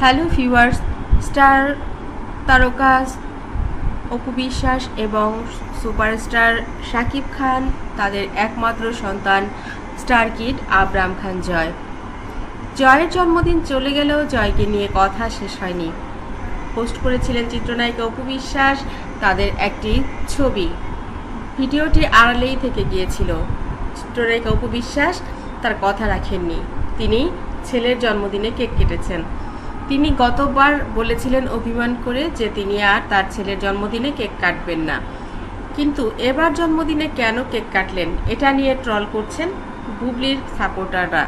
Hello viewers star তারকা অপু বিশ্বাস এবং superstar Shakib Khan তাদের একমাত্র সন্তান স্টার কিড আবরাম খান জয়। জয়ের জন্মদিন চলে গেলেও জয়কে নিয়ে কথা শেষ হয়নি। পোস্ট করেছিলেন চিত্রনায়িকা অপু বিশ্বাস, তাদের একটি ছবি। ভিডিওটি আড়ালেই থেকে গিয়েছিল। চিত্রনায়িকা অপু বিশ্বাস তার কথা রাখেননি। তিনি ছেলের জন্মদিনে কেক কেটেছেন। তিনি গতবার বলেছিলেন অভিমান করে যে তিনি আর তার ছেলের জন্মদিনে কেক কাটবেন না। কিন্তু এবার জন্মদিনে কেন কেক কাটলেন, এটা নিয়ে ট্রল করছেন বুবলির সাপোর্টাররা।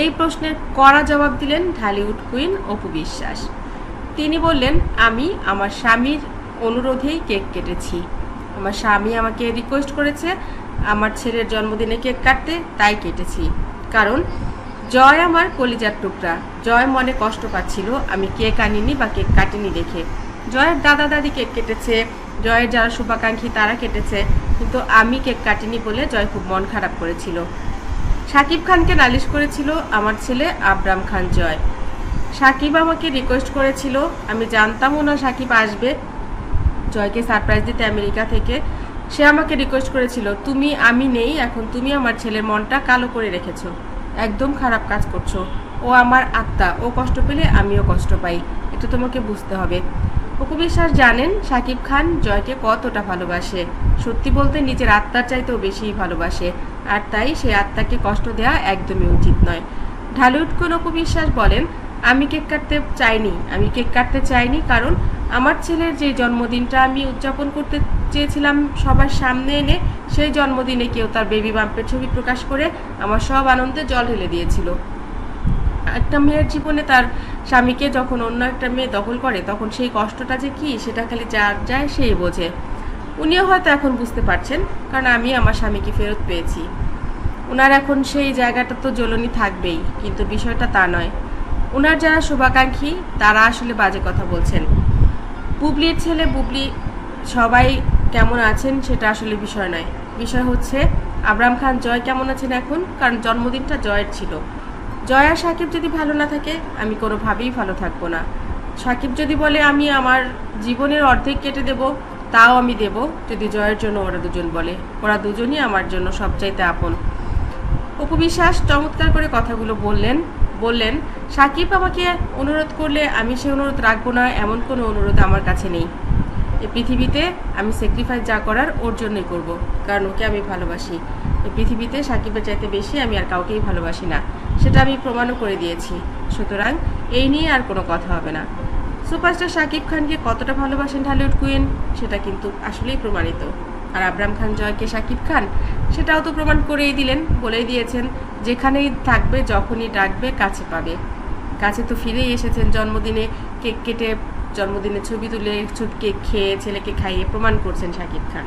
এই প্রশ্নের কড়া জবাব দিলেন ঢালিউড কুইন অপু বিশ্বাস। তিনি বললেন, আমি আমার স্বামীর অনুরোধেই কেক কেটেছি। আমার স্বামী আমাকে রিকোয়েস্ট করেছে, আমার ছেলের জন্মদিনে কেক কাটতে, তাই কেটেছি। কারণ জয় আমার কলিজার টুকরা। জয় মনে কষ্ট পাচ্ছিল, আমি কেক আনিনি বা কেক কাটিনি দেখে। জয়ের দাদা দাদি কেক কেটেছে, জয়ের যারা শুভাকাঙ্ক্ষী তারা কেটেছে, কিন্তু আমি কেক কাটিনি বলে জয় খুব মন খারাপ করেছিল। সাকিব খানকে নালিশ করেছিল আমার ছেলে আবরাম খান জয়। সাকিব আমাকে রিকোয়েস্ট করেছিল, আমি জানতামও না সাকিব আসবে। জয়কে সারপ্রাইজ দিতে আমেরিকা থেকে, সে আমাকে রিকোয়েস্ট করেছিল, তুমি, আমি নেই, এখন তুমি আমার ছেলের মনটা কালো করে রেখেছো। একদম খারাপ কাজ করছ। ও আমার আত্মা, ও কষ্ট পেলে আমিও কষ্ট পাই। এটা তোমাকে বুঝতে হবে। অপু বিশ্বাস জানেন, সাকিব খান জয়কে কতটা ভালোবাসে। সত্যি বলতে নিজের আত্মার চাইতেও বেশিই ভালোবাসে। আর তাই সেই আত্মাকে কষ্ট দেওয়া একদমই উচিত নয়। ঢালিউড কোন অপু বিশ্বাস বলেন, আমি কেক কাটতে চাইনি, আমি কেক কাটতে চাইনি কারণ আমার ছেলের যে জন্মদিনটা আমি উদযাপন করতে চেয়েছিলাম সবার সামনে এনে সেই জন্মদিনে কেউ তার বেবি বাম্পের ছবি প্রকাশ করে আমার সব আনন্দে জল ঢেলে দিয়েছিল। একটা মেয়ের জীবনে তার স্বামীকে যখন অন্য একটা মেয়ে দখল করে, তখন সেই কষ্টটা যে কি, সেটা খালি যার যায় সেই বোঝে। উনিও হয়তো এখন বুঝতে পারছেন, কারণ আমি আমার স্বামীকে ফেরত পেয়েছি। ওনার এখন সেই জায়গাটা তো জ্বলনি থাকবেই, কিন্তু বিষয়টা তা নয়। ওনার যারা শুভাকাঙ্ক্ষী, তারা আসলে বাজে কথা বলছেন। বুবলির ছেলে বুবলি সবাই কেমন আছেন সেটা আসলে বিষয় নয়। বিষয় হচ্ছে, আবরাম খান জয় কেমন আছেন এখন? কারণ জন্মদিনটা জয়ের ছিল। জয় আর সাকিব যদি ভালো না থাকে, আমি কোনোভাবেই ভালো থাকব না। সাকিব যদি বলে, আমি আমার জীবনের অর্ধেক কেটে দেব, তাও আমি দেব। যদি জয়ের জন্য ওরা দুজন বলে, ওরা দুজনই আমার জন্য সবচাইতে আপন। অপু বিশ্বাস চমৎকার করে কথাগুলো বললেন বললেন, সাকিব আমাকে অনুরোধ করলে আমি সে অনুরোধ রাখব না, এমন কোনো অনুরোধ আমার কাছে নেই। এই পৃথিবীতে আমি স্যাক্রিফাইস যা করার ওর জন্যই করব, কারণ ওকে আমি ভালোবাসি। এই পৃথিবীতে সাকিবের চাইতে বেশি আমি আর কাউকেই ভালোবাসি না, সেটা আমি প্রমাণও করে দিয়েছি। সুতরাং এই নিয়ে আর কোনো কথা হবে না। সুপারস্টার শাকিব খানকে কতটা ভালোবাসেন ঢালিউড কুইন, সেটা কিন্তু আসলেই প্রমাণিত। আর আবরাম খান জয়কে শাকিব খান, সেটাও তো প্রমাণ করেই দিলেন, বলেই দিয়েছেন, যেখানেই থাকবে, যখনই ডাকবে, কাছে পাবে। কাছে তো ফিরেই এসেছেন জন্মদিনে কেক কেটে জন্মদিনে ছবি তুলে কেক খেয়ে ছেলেকে খাইয়ে প্রমাণ করছেন শাকিব খান।